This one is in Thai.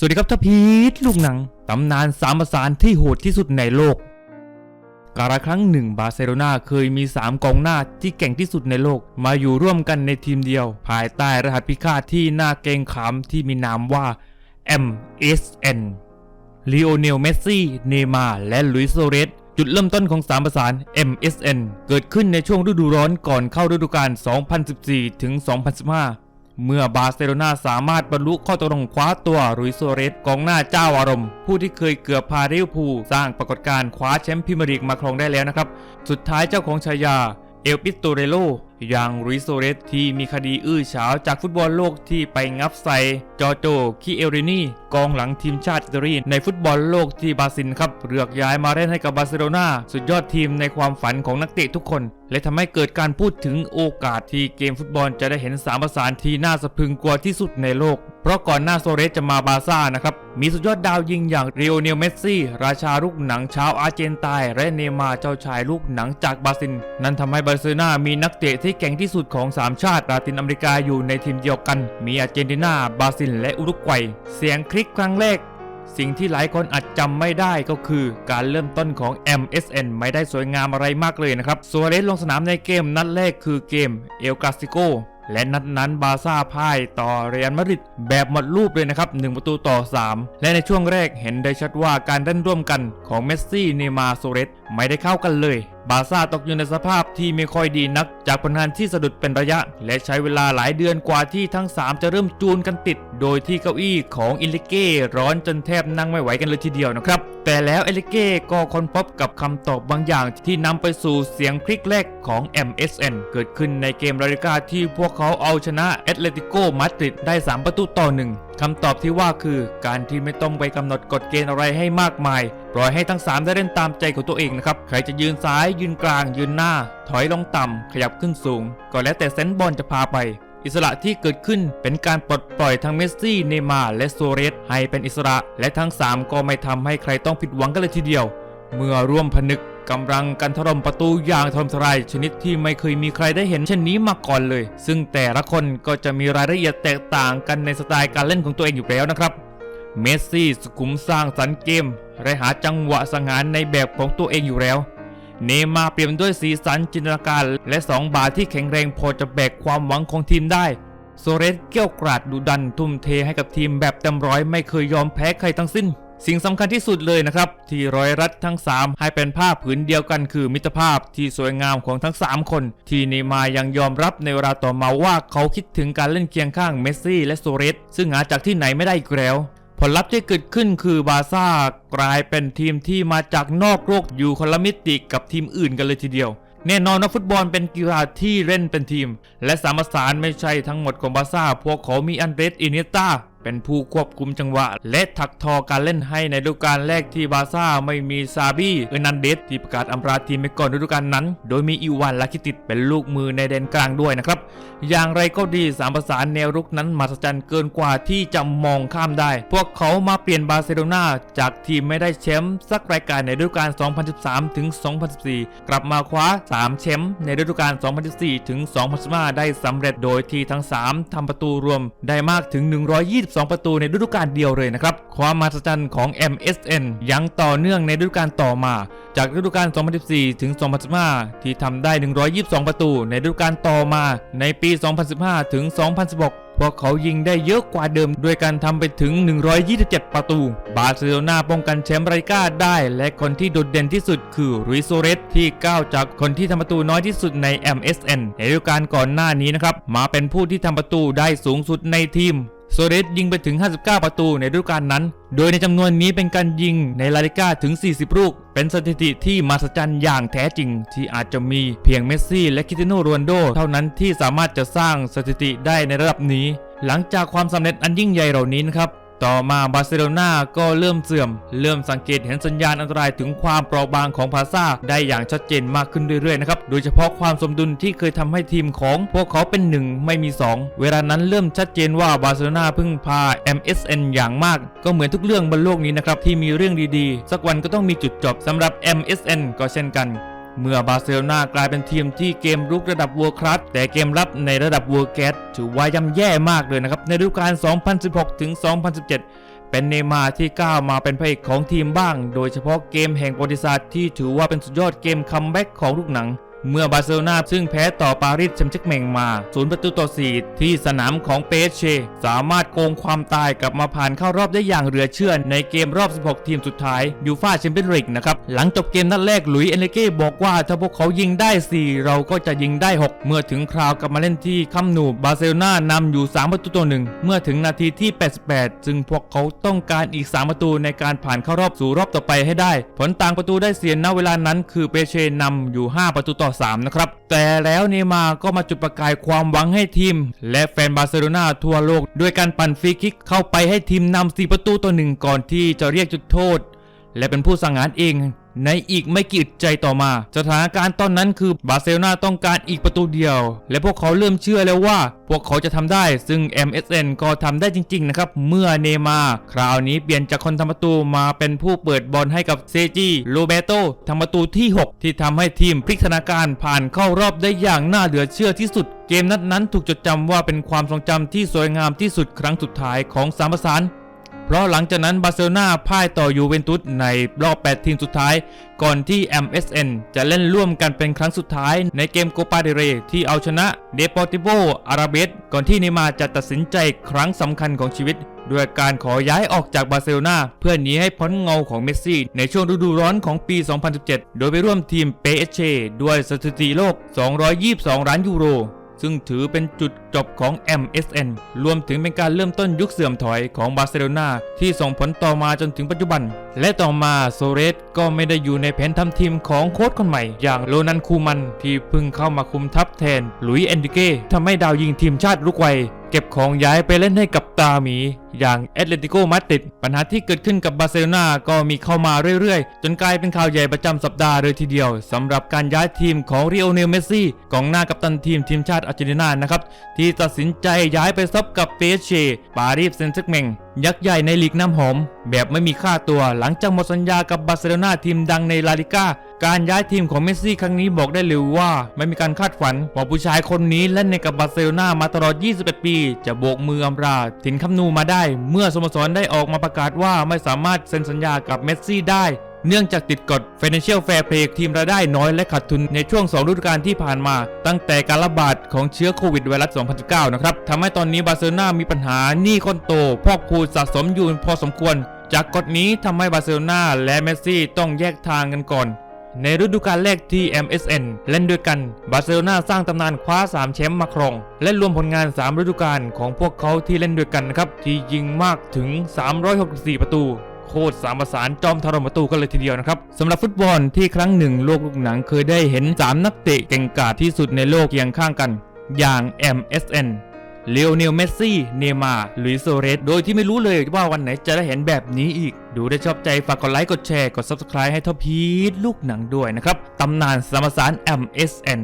สวัสดีครับท่าพีทลูกหนัง ตำนานสามประสานที่โหดที่สุดในโลก กาลครั้งหนึ่งบาร์เซโลนาเคยมี 3กองหน้าที่เก่งที่สุดในโลก มาอยู่ร่วมกันในทีมเดียว ภายใต้รหัสพิฆาตที่น่าเกรงขามที่มีนามว่า MSN ลีโอเนลเมสซี่ เนมาและลุยโซเรส จุดเริ่มต้นของสามประสาน MSN เกิดขึ้นในช่วงฤดูร้อนก่อนเข้าฤดูกาล2014ถึง2015 เมื่อบาร์เซโลนาสามารถบรรลุข้อตกลงคว้าตัวรุยโซเรสกองหน้าเจ้าอารมณ์ ผู้ที่เคยเกือบพาลิเวอร์พูลสร้างปรากฏการณ์คว้าแชมป์พรีเมียร์ลีกมาครองได้แล้วนะครับ สุดท้ายเจ้าของฉายาเอลปิสโตเรโลอย่างรุยโซเรสที่มีคดีอื้อฉาวจากฟุตบอลโลกที่ไปงับใส่จอโจคิเอรินีกองหลังทีมชาติอิตาลีในฟุตบอลโลกที่บราซิลครับเลือกย้ายมาเล่นให้กับบาร์เซโลนาสุดยอดทีมในความฝันของนักเตะทุกคน และทำให้เกิดการพูดถึงโอกาสที่เกมฟุตบอลจะได้เห็นสามประสานที่น่าสะพรึงกลัวที่สุดในโลก เพราะก่อนหน้าโซเรสจะมาบาร์ซ่านะครับ มีสุดยอดดาวยิงอย่างเรียวเนลเมสซี่ ราชาลูกหนังชาวอาร์เจนไตน์และเนมาเจ้าชายลูกหนังจากบราซิล นั่นทำให้บาร์เซโลนามีนักเตะที่เก่งที่สุดของ 3 ชาติลาตินอเมริกาอยู่ในทีมเดียวกัน มีอาร์เจนตินาบราซิลและอุรุกวัย เสียงคลิกครั้งแรก สิ่งที่หลายคนอาจจำไม่ได้ก็คือการเริ่มต้นของ MSN ไม่ได้สวยงามอะไรมากเลยนะครับซัวเรสลงสนามในเกมนัดแรกคือเกมเอลกาซิโกและนัดนั้นบาซ่าพ่ายต่อเรอัลมาดริดแบบหมดรูปเลยนะครับ 1 ประตูต่อ 3 และในช่วงแรกเห็นได้ชัดว่าการเล่นร่วมกันของเมสซี่ เนมาร์โซเรสไม่ได้เข้ากันเลย บาซ่าตกอยู่ในสภาพที่ไม่ค่อยดีนัก จากผลงานที่สะดุดเป็นระยะ และใช้เวลาหลายเดือนกว่าที่ทั้ง 3 จะเริ่มจูนกันติด โดยที่เก้าอี้ของอิลิเก้ร้อนจนแทบนั่งไม่ไหวกันเลยทีเดียวนะครับ แต่แล้วเอลิเก้ก็ค้นพบกับคำตอบบางอย่างที่นำไปสู่เสียงคลิกแรกของ MSN เกิดขึ้นในเกมลาลิกาที่พวกเขาเอาชนะแอตเลติโกมาดริดได้ 3 ประตูต่อหนึ่ง คำตอบที่ว่าคือการที่ไม่ต้องไปกำหนดกฎเกณฑ์อะไรให้มากมาย ปล่อยให้ทั้ง 3 ได้เล่นตามใจของตัวเองนะครับ ใครจะยืนซ้าย ยืนกลาง ยืนหน้า ถอยลงต่ำ ขยับขึ้นสูง ก็แล้วแต่เซนบอลจะพาไป อิสระที่เกิดขึ้นเป็นการปลดปล่อยทั้งเมสซี่ เนมาและโซเรสให้เป็นอิสระ และทั้ง 3 ก็ไม่ทำให้ใครต้องผิดหวังกันเลยทีเดียว เมื่อร่วมผนึก กำลังกันถล่มประตูอย่างถล่มทลายชนิดที่ไม่เคยมีใครได้เห็นเช่นนี้มาก่อนเลย ซึ่งแต่ละคนก็จะมีรายละเอียดแตกต่างกันในสไตล์การเล่นของตัวเองอยู่แล้วนะครับ เมสซี่สุขุมสร้างสรรค์เกมและหาจังหวะสังหารในแบบของตัวเองอยู่แล้ว เนมาร์เปลี่ยนด้วยสีสันจินตนาการ และ2บาทที่แข็งแรงพอจะแบกความหวังของทีมได้โซเรสเกี้ยวกราดดุดันทุ่มเทให้กับทีมแบบเต็มร้อยไม่เคยยอมแพ้ใครทั้งสิ้น สิ่งสำคัญที่สุดเลยนะครับ ที่ร้อยรัดทั้ง 3 ให้เป็นภาพผืนเดียวกันคือมิตรภาพที่สวยงามของทั้ง 3 คน ที่เนมายังยอมรับในเวลาต่อมาว่าเขาคิดถึงการเล่นเคียงข้างเมสซี่และโซเรสซึ่งหาจากที่ไหนไม่ได้อีกแล้ว ผลลัพธ์ที่เกิดขึ้นคือบาร์ซ่ากลายเป็นทีมที่มาจากนอกโลกอยู่คนละมิติกับทีมอื่นกันเลยทีเดียวแน่นอนนะฟุตบอลเป็นกีฬาที่เล่นเป็นทีม และสามสารไม่ใช่ทั้งหมดของบาร์ซ่าพวกเขามีอันเดรสอินเนต้า เป็นผู้ควบคุมจังหวะ และถักทอการเล่นให้ในฤดูกาลแรกที่บาร์ซ่าไม่มีซาบี้เอร์นันเดสที่ประกาศอำลาทีมไปก่อนฤดูกาลนั้น โดยมีอีวานลาคิติดเป็นลูกมือในแดนกลางด้วยนะครับ อย่างไรก็ดีสามประสานแนวรุกนั้นมหัศจรรย์เกินกว่าที่จะมองข้ามได้ พวกเขามาเปลี่ยนบาร์เซโลนาจากทีมไม่ได้แชมป์สักรายการในฤดูกาล 2013 ถึง 2014 กลับมาคว้า 3 แชมป์ในฤดูกาล 2014 ถึง 2015 ได้สำเร็จโดยที่ทั้ง 3ทำประตูรวมได้มากถึง 120 22 ประตูในฤดูกาลเดียวเลยนะครับ ความมหัศจรรย์ของ MSN ยังต่อเนื่องในฤดูกาลต่อมา จากฤดูกาล 2014 ถึง 2015 ที่ทำได้ 122 ประตูในฤดูกาลต่อมาในปี 2015 ถึง 2016พวกเขายิงได้เยอะกว่าเดิม ด้วยการทำไปถึง 127 ประตู บาร์เซโลนาป้องกันแชมป์ไรกาได้ และคนที่โดดเด่นที่สุดคือรุยโซเรสที่ก้าวจากคนที่ทำประตูน้อยที่สุดใน MSN ในฤดูกาลก่อนหน้านี้นะครับ มาเป็นผู้ที่ทำประตูได้สูงสุดในทีม ซเรสยิงไปถึง 59 ประตูในฤดูกาลนั้น โดยในจำนวนนี้เป็นการยิงในลาลิก้าถึง 40 ลูก เป็นสถิติที่มหัศจรรย์อย่างแท้จริง ที่อาจจะมีเพียงเมสซี่และคริสเตียโนโรนัลโด เท่านั้นที่สามารถจะสร้างสถิติได้ในระดับนี้ หลังจากความสำเร็จอันยิ่งใหญ่เหล่านี้นะครับ ต่อมาบาร์เซโลนาก็เริ่มเสื่อม เริ่มสังเกตเห็นสัญญาณอันตรายถึงความเปราะบางของพาซ่าได้อย่างชัดเจนมากขึ้นเรื่อยๆนะครับ โดยเฉพาะความสมดุลที่เคยทำให้ทีมของพวกเขาเป็นหนึ่งไม่มี 2 เวลานั้นเริ่มชัดเจนว่าบาร์เซโลนาพึ่งพา MSN อย่างมาก ก็เหมือนทุกเรื่องบนโลกนี้นะครับที่มีเรื่องดีๆ สักวันก็ต้องมีจุดจบสำหรับ MSN ก็เช่นกัน เมื่อบาร์เซโลนากลายเป็นทีมที่เกมรุกระดับวัวครัสแต่เกมรับในระดับวัวแกสถือว่าย่ำแย่มากเลยนะครับ ในฤดูกาล 2016 ถึง 2017 เป็นเนมาที่ก้าวมาเป็นพระเอกของทีมบ้าง โดยเฉพาะเกมแห่งประวัติศาสตร์ที่ถือว่าเป็นสุดยอดเกมคัมแบ็กของลูกหนัง เมื่อบาร์เซโลนาซึ่งแพ้ต่อปารีสแชมป์แชกเมงมา0ประตูต่อ 4 ที่สนามของเปเช สามารถโกงความตายกลับมาผ่านเข้ารอบได้อย่างเหลือเชื่อในเกมรอบ 16 ทีมสุดท้ายยูฟาแชมเปี้ยนลีกนะครับ หลังจบเกมนัดแรกหลุยเอนริเก้บอกว่าถ้าพวกเขายิงได้ 4 เราก็จะยิงได้ 6 เมื่อถึงคราวกลับมาเล่นที่คัมนูบาร์เซโลนานำอยู่ 3 ประตูต่อหนึ่งเมื่อถึงนาทีที่ 88 ซึ่งพวกเขาต้องการอีก 3 ประตูในการผ่านเข้ารอบสู่รอบต่อไปให้ได้ ผลต่างประตูได้เสียณเวลานั้น คือเปเชนำอยู่ 5 ประตูต่อ3 นะครับ แต่แล้วเนมาก็มาจุดประกายความหวังให้ทีม และแฟนบาร์เซโลนาทั่วโลก ด้วยการปั่นฟรีคิกเข้าไปให้ทีมนำ4ประตูต่อหนึ่งก่อนที่จะเรียกจุดโทษ และเป็นผู้สังหารเอง ในอีกไม่กี่ใจต่อมา สถานการณ์ตอนนั้นคือบาร์เซโลนาต้องการอีกประตูเดียว และพวกเขาเริ่มเชื่อแล้วว่า พวกเขาจะทำได้ ซึ่ง MSN ก็ทำได้จริง ๆ นะครับ เมื่อเนมาคราวนี้เปลี่ยนจากคนทำประตูมาเป็นผู้เปิดบอลให้กับเซจิโรเบโตทำประตูที่ 6 ที่ทำให้ทีมพลิกสถานการณ์ผ่านเข้ารอบได้อย่างน่าเหลือเชื่อที่สุดเกมนัดนั้นถูกจดจำว่าเป็นความทรงจำที่สวยงามที่สุดครั้งสุดท้ายของสามประสาน เพราะหลังจากนั้นบาร์เซโลนาพ่ายต่อยูเวนตุสในรอบ 8 ทีมสุดท้าย ก่อนที่ MSN จะเล่นร่วมกันเป็นครั้งสุดท้ายในเกมโกปาเดเรที่เอาชนะเดปอร์ติโ o อาราเบสก่อนที่เนมาจะตัดสินใจครั้งสำคัญของชีวิตด้วยการขอย้ายออกจากบาร์เซโลนาเพื่อหนีให้พ้นเงาของเมสซี่ ในช่วงฤดูร้อนของปี 2017 โดยไปร่วมทีมเปเอเชด้วยสถิติโลก 222 ล้านยูโร ซึ่งถือเป็นจุดจบของ MSN รวมถึงเป็นการเริ่มต้นยุคเสื่อมถอยของบาร์เซโลนาที่ส่งผลต่อมาจนถึงปัจจุบัน และต่อมาโซเรสก็ไม่ได้อยู่ในแผนทำทีมของโค้ชคนใหม่ อย่างโรนันคูมันที่เพิ่งเข้ามาคุมทัพแทนหลุยส์เอนดิเก้ทำให้ดาวยิงทีมชาติลุกไว เก็บของย้ายไปเล่นให้กับตาหมี อย่างแอตเลติโกมาติดปัญหาที่เกิดขึ้นกับบาร์เซโลนาก็มีเข้ามาเรื่อยๆ จนกลายเป็นข่าวใหญ่ประจำสัปดาห์เลยทีเดียวสำหรับการย้ายทีมของริโอเนลเมสซี่กองหน้ากัปตันทีมทีมชาติอาร์เจนตินานะครับที่ตัดสินใจย้ายไปซับกับเปเช่ปารีสเซนต์แชร์กเมง ยักษ์ใหญ่ในลีกน้ำหอม แบบไม่มีค่าตัวหลังจากหมดสัญญากับบาร์เซโลนาทีมดังในลาลิก้า การย้ายทีมของเมสซี่ครั้งนี้บอกได้เลยว่าไม่มีการคาดฝันว่าผู้ชายคนนี้เล่นในกับบาร์เซโลนามาตลอด 21 ปี จะโบกมืออำลาถิ่นคำนูมาได้ เมื่อสโมสรได้ออกมาประกาศว่าไม่สามารถเซ็นสัญญากับเมสซี่ได้ เนื่องจากติดกฎ Financial Fair Play ทีมรายได้น้อยและขาดทุนในช่วง 2 ฤดูกาลที่ผ่านมา ตั้งแต่การระบาดของเชื้อโควิดไวรัส 2019 นะครับทำให้ตอนนี้บาร์เซโลนามีปัญหาหนี้ก้อนโตพอกพูสะสมอยู่พอสมควร จากกฎนี้ทำให้บาร์เซโลนาและเมสซี่ต้องแยกทางกันก่อน ในฤดูกาลแรกที่ MSN เล่นด้วยกัน บาร์เซโลนาสร้างตำนานคว้า 3 แชมป์มาครอง และรวมผลงาน 3 ฤดูกาลของพวกเขาที่เล่นด้วยกันนะครับที่ยิงมากถึง 364 ประตู โคตรสามประสานจอมทรมประตูกันเลยทีเดียวนะครับสำหรับฟุตบอลที่ครั้งหนึ่งโลกลูกหนังเคยได้เห็น 3 นักเตะเก่งกาจที่สุดในโลกเคียงข้างกัน อย่าง MSN เลโอเนลเมสซี่ เนมาร์หลุยโซเรส โดยที่ไม่รู้เลยว่าวันไหนจะได้เห็นแบบนี้อีก ดูได้ชอบใจฝากกดไลค์ กดแชร์ กด Subscribe ให้ท็อปพีทลูกหนังด้วยนะครับ ตำนานสามสาร MSN